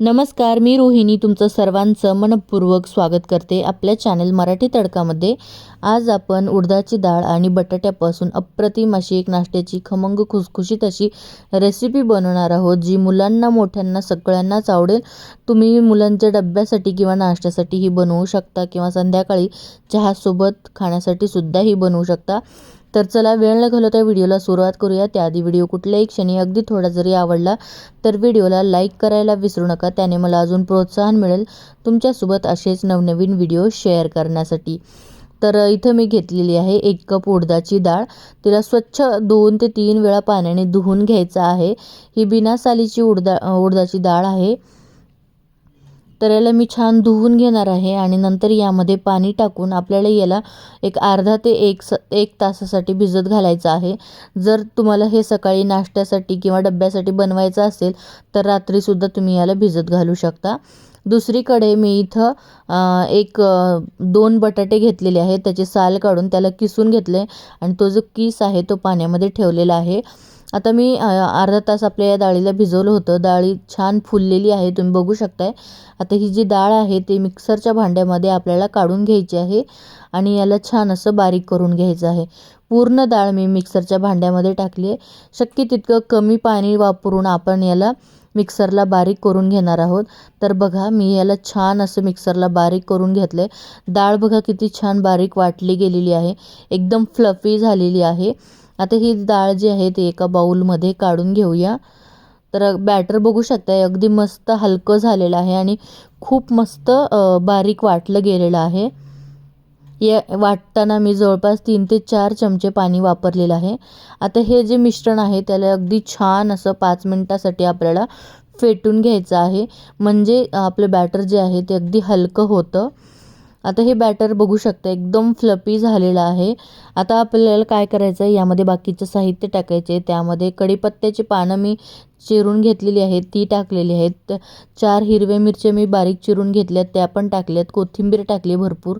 नमस्कार मी रोहिणी. तुमचं सर्वांचं मनपूर्वक स्वागत करते आपल्या चॅनल मराठी तडकामध्ये. आज आपण उडदाची डाळ आणि बटाट्यापासून अप्रतिम अशी एक नाश्त्याची खमंग खुसखुशीत अशी रेसिपी बनवणार आहोत जी मुलांना मोठ्यांना सगळ्यांनाच आवडेल. तुम्ही मुलांच्या डब्यासाठी किंवा नाश्त्यासाठी ही बनवू शकता किंवा संध्याकाळी चहासोबत खाण्यासाठी सुद्धा ही बनवू शकता. तर चला वेळ न घालवता व्हिडिओला सुरुवात करूया. त्याआधी व्हिडिओ कुठल्याही क्षणी अगदी थोडा जरी आवडला तर व्हिडिओला लाईक करायला विसरू नका. त्याने मला अजून प्रोत्साहन मिळेल तुमच्यासोबत असेच नवनवीन व्हिडिओ शेअर करण्यासाठी. तर इथं मी घेतलेली आहे एक कप उडदाची डाळ. तिला स्वच्छ दोन ते तीन वेळा पाण्याने धुवून घ्यायचं आहे. ही बिना सालीची उडदा उडदाची डाळ आहे. तर याला मी छान धुवून घेणार आहे आणि नंतर यामध्ये पाणी टाकून आपल्याला याला एक अर्धा ते एक स एक तासासाठी भिजत घालायचं आहे. जर तुम्हाला हे सकाळी नाश्त्यासाठी किंवा डब्यासाठी बनवायचं असेल तर रात्रीसुद्धा तुम्ही याला भिजत घालू शकता. दुसरीकडे मी इथं एक दोन बटाटे घेतलेले आहेत. त्याचे साल काढून त्याला किसून घेतले आणि तो जो किस आहे तो पाण्यामध्ये ठेवलेला आहे. आता मी अर्धा तास आपल्या या डाळीला भिजवलं होतं. डाळी छान फुललेली आहे तुम्ही बघू शकताय. आता ही जी डाळ आहे ती मिक्सरच्या भांड्यामध्ये आपल्याला काढून घ्यायची आहे आणि याला छान असं बारीक करून घ्यायचं आहे. पूर्ण डाळ मी मिक्सरच्या भांड्यामध्ये टाकली आहे. शक्य तितकं कमी पाणी वापरून आपण याला मिक्सरला बारीक करून घेणार आहोत. तर बघा मी याला छान असं मिक्सरला बारीक करून घेतलं आहे डाळ बघा किती छान बारीक वाटली गेलेली आहे. एकदम फ्लफी झालेली आहे. आता ही डाळ जी आहे ती एका बाऊलमध्ये काढून घेऊया. तर बॅटर बघू शकता अगदी मस्त हलकं झालेलं आहे आणि खूप मस्त बारीक वाटलं गेलेलं आहे. या वाटताना मी जवळपास तीन ते चार चमचे पाणी वापरलेलं आहे. आता हे जे मिश्रण आहे त्याला अगदी छान असं पाच मिनटासाठी आपल्याला फेटून घ्यायचं आहे. म्हणजे आपलं बॅटर जे आहे ते अगदी हलकं होतं. आता हे बॅटर बघू शकता एकदम फ्लपी झालेलं आहे. आता आपल्याला काय करायचं आहे यामध्ये बाकीचं साहित्य टाकायचे त्यामध्ये कढीपत्त्याची पानं मी चिरून घेतलेली आहेत ती टाकलेली आहेत. चार हिरव्या मिरच्या मी बारीक चिरून घेतल्यात त्या पण टाकल्यात. कोथिंबीर टाकली भरपूर.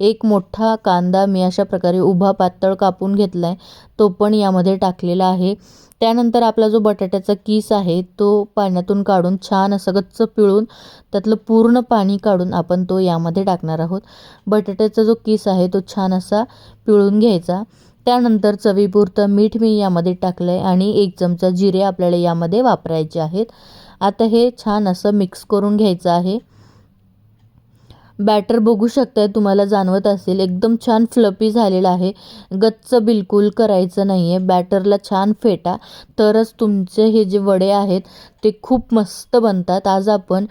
एक मोठा कांदा मी अशा प्रकारे उभा पातळ कापून घेतला आहे तो पण यामध्ये टाकलेला आहे. त्यानंतर आपला जो बटाट्याचा कीस आहे तो पाण्यातून काढून छान असं गच्च पिळून त्यातलं पूर्ण पाणी काढून आपण तो यामध्ये टाकणार आहोत. बटाट्याचा जो कीस आहे तो छान असा पिळून घ्यायचा. त्यानंतर चवीपुरतं मीठ मी यामध्ये टाकलं आहे आणि एक चमचा जिरे आपल्याला यामध्ये वापरायचे आहेत. आता हे छान असं मिक्स करून घ्यायचं आहे. बॅटर बघू शकताय तुम्हाला जाणवत असेल एकदम छान फ्लपी झालेलं आहे. गच्च बिलकुल करायचं नाही आहे बॅटरला छान फेटा. तरच तुमचे हे जे वडे आहेत ते खूप मस्त बनतात. आज आपण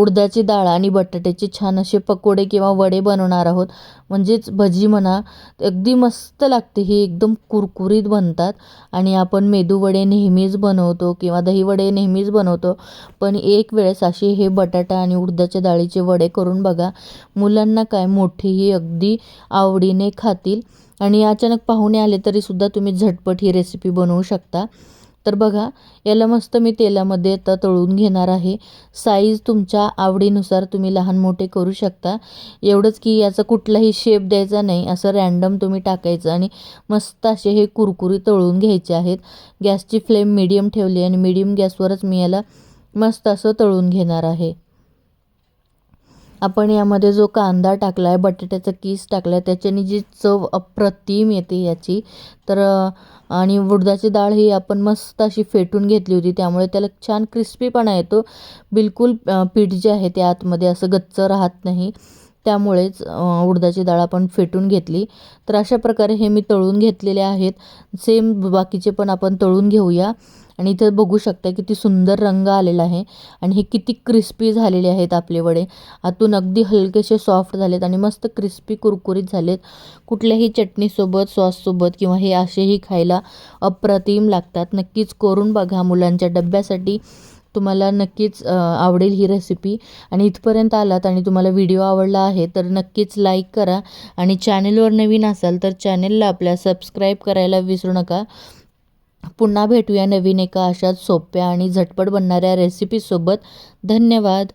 उडदाची डाळ आणि बटाट्याचे छान असे पकोडे किंवा वडे बनवणार आहोत. म्हणजेच भजी म्हणा अगदी मस्त लागते. ही एकदम कुरकुरीत बनतात आणि आपण मेदूवडे नेहमीच बनवतो किंवा दहीवडे नेहमीच बनवतो. पण एक वेळेस असे हे बटाटा आणि उडदाच्या डाळीचे वडे करून बघा. मुलांना काय मोठेही अगदी आवडीने खातील आणि अचानक पाहुणे आले तरीसुद्धा तुम्ही झटपट ही रेसिपी बनवू शकता. तर बघा याला मस्त मी तेलामध्ये आता तळून घेणार आहे. साईज तुमच्या आवडीनुसार तुम्ही लहान मोठे करू शकता. एवढंच की याचा कुठलाही शेप द्यायचा नाही. असं रॅन्डम तुम्ही टाकायचं आणि मस्त असे हे कुरकुरी तळून घ्यायचे आहेत. गॅसची फ्लेम मिडियम ठेवली आणि मिडियम गॅसवरच मी याला मस्त असं तळून घेणार आहे. आपण यामध्ये जो कांदा टाकला आहे बटाट्याचा कीस टाकला आहे त्याच्याने जी चव अप्रतिम येते याची. तर आणि उडदाची डाळ ही आपण मस्त अशी फेटून घेतली होती त्यामुळे त्याला छान क्रिस्पीपणा येतो. बिलकुल पीठ जे आहे ते आतमध्ये असं गच्च राहत नाही. त्यामुळेच उडदाची डाळ आपण फेटून घेतली. तर अशा प्रकारे हे मी तळून घेतलेले आहेत. सेम बाकीचे पण आपण तळून घेऊया. आणि इथं बघू शकता किती सुंदर रंग आलेला आहे. आणि हे किती क्रिस्पी झालेले आहेत आपले वडे. आतून अगदी हलकेसे सॉफ्ट झालेत आणि मस्त क्रिस्पी कुरकुरीत झालेत. कुठल्याही चटणीसोबत सॉससोबत किंवा हे असेही खायला अप्रतिम लागतात. नक्कीच करून बघा मुलांच्या डब्यासाठी. तुम्हाला नक्कीच आवडेल ही रेसिपी आणि इथपर्यंत आलात आणि तुम्हाला व्हिडिओ आवडला आहे तर नक्कीच लाईक करा. आणि चॅनलवर नवीन असाल तर चॅनलला आपल्या सबस्क्राईब करायला विसरू नका. पुन्हा भेटूया नवीन एका अशाच सोप्या आणि झटपट बनणाऱ्या रेसिपीसोबत धन्यवाद.